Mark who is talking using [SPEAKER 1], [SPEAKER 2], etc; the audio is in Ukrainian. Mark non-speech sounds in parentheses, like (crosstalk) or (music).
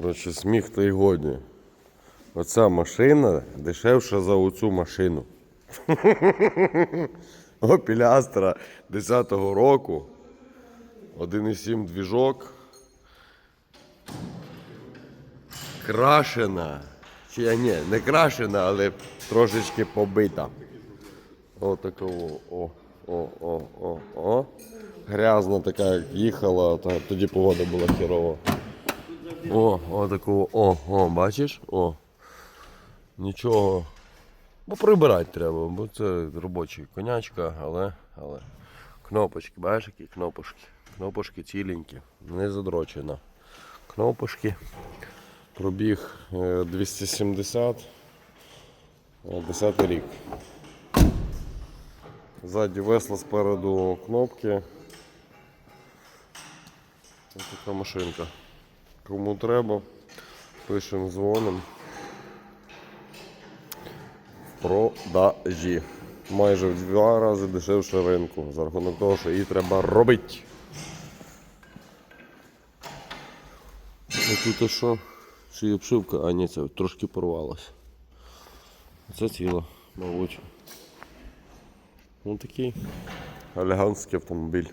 [SPEAKER 1] Коротше, сміх та й годі. Оця машина дешевша за оцю машину. (laughs) Astra 10-го року. 1,7 двіжок. Крашена. Чи я ні, не крашена, але трошечки побита. О, такого. О, о, о, о, о. Грязна така, як їхала, тоді погода була херова. О, о, такого. О, о, бачиш? О. Нічого. Бо прибирати треба, бо це робоча конячка, але, але. Кнопочки, бачиш, які кнопочки. Кнопочки ціленькі, не задрочена. Кнопочки. Пробіг е, 270. е, 10 рік. Ззаді весла спереду кнопки. Ось така машинка. Кому треба, пишемо дзвоним. В продажі. Майже в два рази дешевше ринку. За рахунок того, що її треба робити. А тут що? Ще є обшивка, а ні, це трошки порвалась. Це ціло, мабуть. Ну такий елегантський автомобіль.